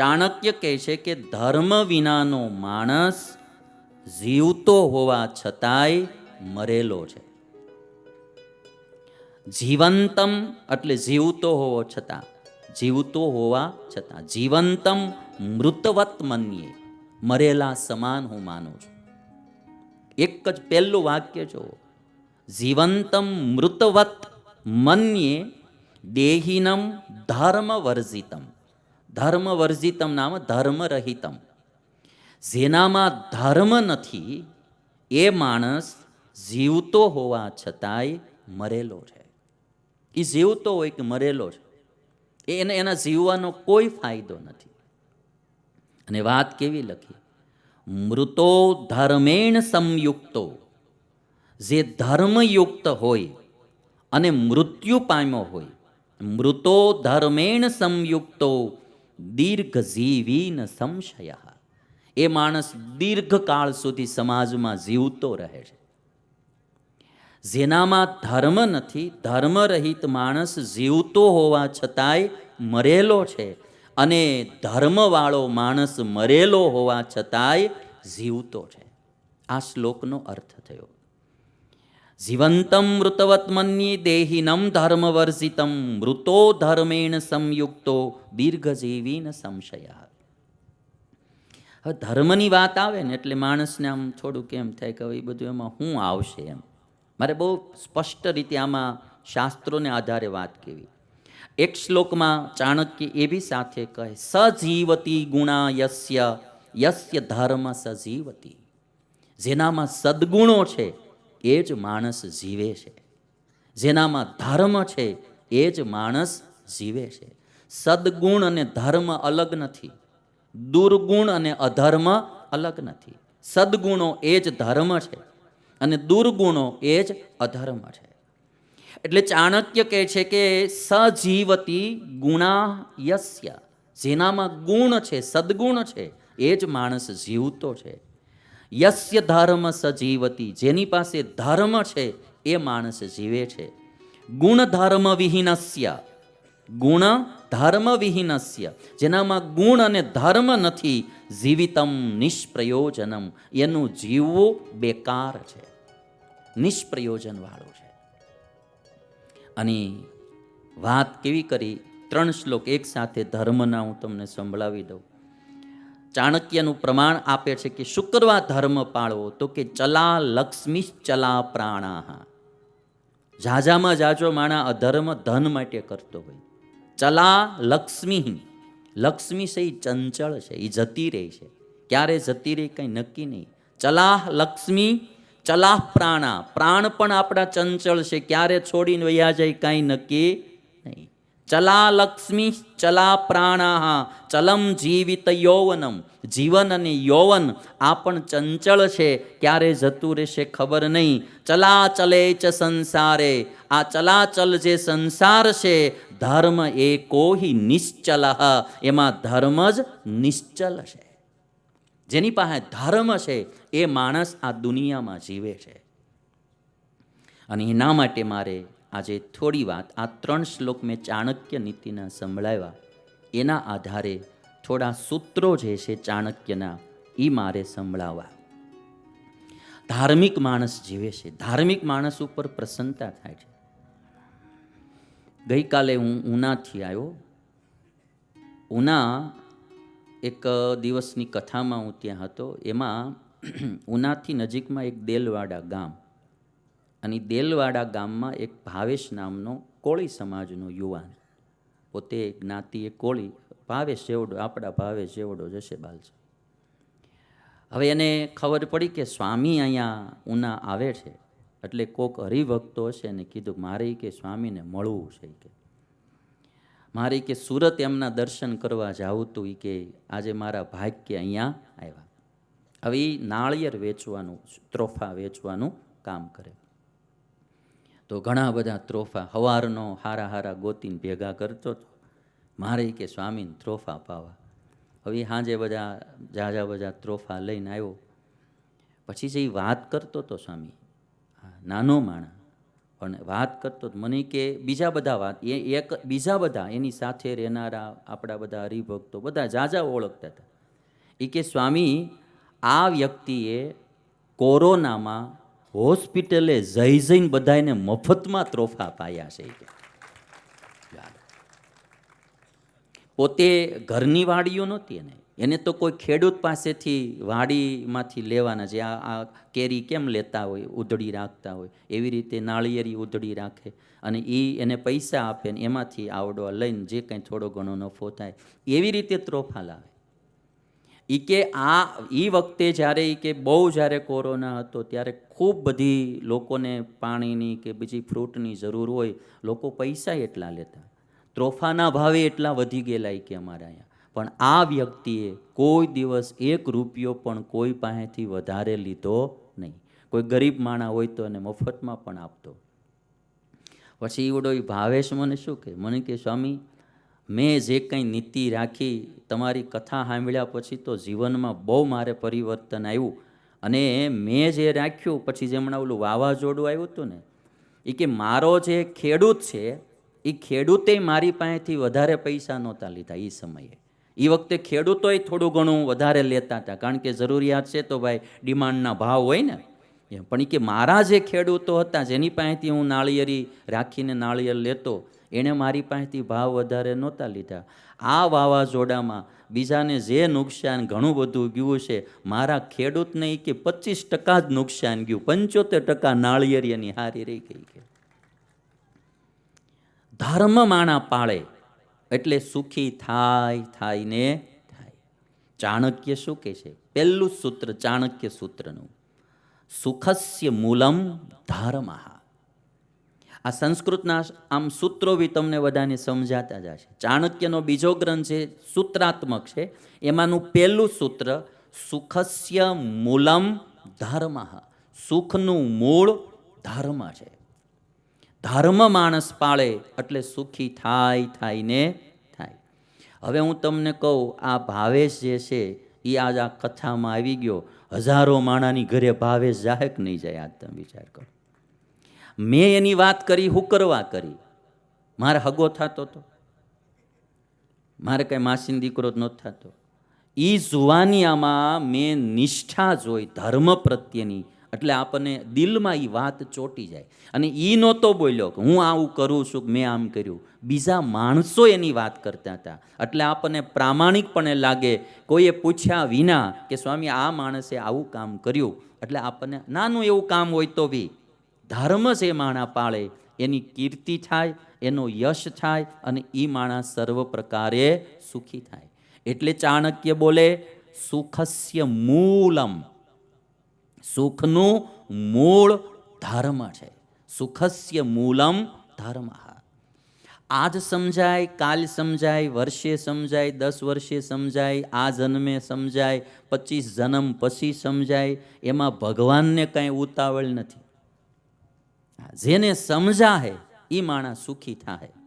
ચાણક્ય કહે છે કે ધર્મ વિનાનો માણસ જીવતો હોવા છતાંય મરેલો છે. જીવંતમ એટલે જીવતો હોવો છતાં, જીવતો હોવા છતાં, જીવંતમ મૃતવત મન્યે મરેલા સમાન હું માનું છું. એક જ પહેલું વાક્ય જો જીવંતમ મૃતવત મન્યે દેહિનમ ધર્મવર્જિતમ ધર્મવર્જિતમ નામ ધર્મરહિતમ. જેનામાં ધર્મ નથી, એ માણસ જીવતો હોવા છતાંય મરેલો છે. એ જીવતો હોય કે મરેલો છે એને એના જીવવાનો કોઈ ફાયદો નથી. અને વાત કેવી લખી? મૃતો ધર્મેણ સંયુક્તો. જે ધર્મયુક્ત હોય અને મૃત્યુ પામ્યો હોય, મૃતો ધર્મેણ સંયુક્તો. દીર્ઘજીવી ન સંશય. એ માણસ દીર્ઘકાળ સુધી સમાજમાં જીવતો રહે છે. જેનામાં ધર્મ નથી, ધર્મરહિત માણસ જીવતો હોવા છતાંય મરેલો છે અને ધર્મવાળો માણસ મરેલો હોવા છતાંય જીવતો છે. આ શ્લોકનો અર્થ થયો. જીવંતમ મૃતવત મન્યે દેહિનમ ધર્મવર્જિતમ, મૃતો ધર્મેણ સંયુક્તો દીર્ઘજીવી ન સંશય. હવે ધર્મની વાત આવે ને એટલે માણસને આમ થોડું કેમ થાય કે એ બધું એમાં શું આવશે એમ. મારે બહુ સ્પષ્ટ રીતે આમાં શાસ્ત્રોને આધારે વાત કેવી. એક શ્લોકમાં ચાણક્ય એ બી સાથે કહે, સજીવતી ગુણા યસ્ય યસ્ય ધર્મ સજીવતી. જેનામાં સદગુણો છે એ જ માણસ જીવે છે. જેનામાં ધર્મ છે, એ જ માણસ જીવે છે. સદગુણ અને ધર્મ અલગ નથી. દુર્ગુણ અને અધર્મ અલગ નથી. સદગુણો એ જ ધર્મ છે અને દુર્ગુણો એ જ અધર્મ છે. એટલે ચાણક્ય કહે છે કે સજીવતી ગુણા યસ્ય જેનામાં ગુણ છે, સદગુણ છે, એ જ માણસ જીવતો છે. યસ્ય ધર્મ સજીવતી. જેની પાસે ધર્મ છે, એ માણસ જીવે છે. ગુણ ધર્મ વિહીનસ્ય. ગુણ ધર્મ વિહીનસ્ય. જેનામાં ગુણ અને ધર્મ નથી, જીવિતમ નિષ્પ્રયોજનમ. એનું જીવવું બેકાર છે. નિષ્પ્રયોજનવાળું છે. અને વાત કેવી કરી? ત્રણ શ્લોક એક સાથે ધર્મના હું તમને સંભળાવી દઉં. ચાણક્યનું પ્રમાણ આપે છે કે શુક્રવાર ધર્મ પાળવો તો કે ચલા લક્ષ્મી ચલા પ્રાણા ઝાઝામાં જાજો માણા અધર્મ ધન માટે કરતો હોય. ચલા લક્ષ્મી લક્ષ્મી છે એ ચંચળ છે એ જતી રહે છે. ક્યારે જતી રહી કંઈ નક્કી નહીં. ચલા લક્ષ્મી, ચલા પ્રાણા. પ્રાણ પણ આપણા ચંચળ છે, ક્યારે છોડીને વયા જાય કાંઈ નક્કી નહીં. ચલા લક્ષ્મી ચલા પ્રાણા ચલમ જીવિત યૌવનમ જીવન અને યૌવન આ પણ ચંચળ છે ક્યારે જતું રહેશે ખબર નહીં ચલા ચલે ચ સંસારે આ ચલાચલ જે સંસાર છે ધર્મ એ કોહી નિશ્ચલ એમાં ધર્મ જ નિશ્ચલ છે જેની પાસે ધર્મ છે એ માણસ આ દુનિયામાં જીવે છે અને એના માટે મારે આજે થોડી વાત આ ત્રણ શ્લોક મેં ચાણક્ય નીતિના સંભળાવ્યા. એના આધારે થોડા સૂત્રો જે છે ચાણક્યના એ મારે સંભળાવવા. ધાર્મિક માણસ જીવે છે. ધાર્મિક માણસ ઉપર પ્રસન્નતા થાય છે. ગઈકાલે હું ઉનાથી આવ્યો. ઉના એક દિવસની કથામાં હું ત્યાં હતો. એમાં ઉનાથી નજીકમાં એક દેલવાડા ગામ અને દેલવાડા ગામમાં એક ભાવેશ નામનો કોળી સમાજનો યુવાન. પોતે જ્ઞાતિ એ કોળી, ભાવેશ જેવડો, આપણા ભાવેશ જેવડો જશે બાલજી. હવે એને ખબર પડી કે સ્વામી અહીંયા ઉના આવે છે, એટલે કોક હરિભક્તો હશે એને કીધું મારે કે સ્વામીને મળવું છે કે. મારે કે સુરત એમના દર્શન કરવા જાવું તું એ કે આજે મારા ભાગ્ય અહીંયા આવ્યા. હવે એ નાળિયેર વેચવાનું ત્રોફા વેચવાનું કામ કરે. તો ઘણા બધા ત્રોફા હવારનો હારા હારા ગોતીને ભેગા કરતો હતો મારે કે સ્વામીને ત્રોફા પાવા. હવે સાંજે બધા ઝાઝા બધા ત્રોફા લઈને આવ્યો. પછી જે વાત કરતો હતો સ્વામી નાનો માણા પણ વાત કરતો મને કે બીજા બધા વાત, એ એક બીજા બધા એની સાથે રહેનારા આપણા બધા હરિભક્તો બધા જાજા ઓળખતા હતા. એ કે સ્વામી, આ વ્યક્તિએ કોરોનામાં હોસ્પિટલે જઈ જઈને બધાને મફતમાં ત્રોફા પાયા છે. પોતે ઘરની વાડીઓ નહોતી એને. એને તો કોઈ ખેડૂત પાસેથી વાડીમાંથી લેવાના છે. આ આ કેરી કેમ લેતા હોય? ઉધડી રાખતા હોય. એવી રીતે નાળિયેરી ઉધડી રાખે અને એ એને પૈસા આપે ને એમાંથી આવડો લઈને જે કંઈ થોડો ઘણો નફો થાય, એવી રીતે ત્રોફા લાવે. એ કે આ એ વખતે જ્યારે એ કે બહુ જ્યારે કોરોના હતો, ત્યારે ખૂબ બધી લોકોને પાણીની કે બીજી ફ્રૂટની જરૂર હોય, લોકો પૈસા એટલા લેતા. ત્રોફાના ભાવે એટલા વધી ગયેલા એ કે અમારા અહીંયા. પણ આ વ્યક્તિએ કોઈ દિવસ એક રૂપિયો પણ કોઈ પાસેથી વધારે લીધો નહીં. કોઈ ગરીબ માણા હોય તો એને મફતમાં પણ આપતો. પછી એવડો એ ભાવેશ મને શું કે મને કે સ્વામી મેં જે કંઈ નીતિ રાખી, તમારી કથા સાંભળ્યા પછી તો જીવનમાં બહુ મારે પરિવર્તન આવ્યું. અને મેં જે રાખ્યું, પછી જેમણે ઓલું વાવાઝોડું આવ્યું હતું ને એ કે મારો જે ખેડૂત છે એ ખેડૂતે મારી પાસેથી વધારે પૈસા નહોતા લીધા એ સમયે. એ વખતે ખેડૂતોય થોડું ઘણું વધારે લેતા હતા. કારણ કે જરૂરિયાત છે તો ભાઈ ડિમાન્ડના ભાવ હોય ને. પણ એ કે મારા જે ખેડૂતો હતા, જેની પાસેથી હું નાળિયેરી રાખીને નાળિયેર લેતો એણે મારી પાસેથી ભાવ વધારે નહોતા લીધા. આ વાવાઝોડામાં બીજાને જે નુકસાન ઘણું બધું ગયું છે, મારા ખેડૂતને ઈ કે પચીસ ટકા જ નુકસાન ગયું. પંચોતેર ટકા નાળિયેરિયાની હારી રહી ગઈ કે. ધર્મ માણા પાળે એટલે સુખી થાય થાય ને થાય. ચાણક્ય શું કહે છે? પહેલું સૂત્ર ચાણક્ય સૂત્રનું. સુખસ્ય મૂલમ ધર્મઃ. આ સંસ્કૃતના આમ સૂત્રો બી તમને બધાને સમજાતા જશે. ચાણક્યનો બીજો ગ્રંથ છે, સૂત્રાત્મક છે. એમાંનું પહેલું સૂત્ર, સુખસ્ય મૂલમ ધર્મ. સુખનું મૂળ ધર્મ છે. ધર્મ માણસ પાળે એટલે સુખી થાય થાય ને થાય. હવે હું તમને કહું, આ ભાવેશ જે છે એ આજ આ કથામાં આવી ગયો. હજારો માણાની ઘરે ભાવેશ જાહે કે નહીં જાય, આજ તમે વિચાર કરો. મેં એની વાત કરી, હું કરવા કરી. મારે હગો થતો હતો મારે કંઈ માસીનો દીકરો જ નહોતો થતો. એ જુવાનિયામાં મેં નિષ્ઠા જોઈ, ધર્મ પ્રત્યેની. એટલે આપણને દિલમાં એ વાત ચોટી જાય. અને એ નહોતો બોલ્યો કે હું આવું કરું છું, મેં આમ કર્યું. બીજા માણસો એની વાત કરતા હતા. એટલે આપણને પ્રામાણિકપણે લાગે, કોઈએ પૂછ્યા વિના કે સ્વામી આ માણસે આવું કામ કર્યું. એટલે આપણને નાનું એવું કામ હોય તો બી ધર્મ જે માણા પાળે, એની કીર્તિ થાય, એનો યશ થાય અને એ માણસ સર્વ પ્રકારે સુખી થાય. એટલે ચાણક્ય બોલે, સુખસ્ય મૂલમ. સુખનું મૂળ ધર્મ છે. સુખસ્ય મૂલમ ધર્મ. આજ સમજાય, કાલ સમજાય, વર્ષે સમજાય, દસ વર્ષે સમજાય, આ જન્મે સમજાય, પચીસ જન્મ પછી સમજાય, એમાં ભગવાનને કાંઈ ઉતાવળ નથી. જેને સમજાહે એ માણસ સુખી થાય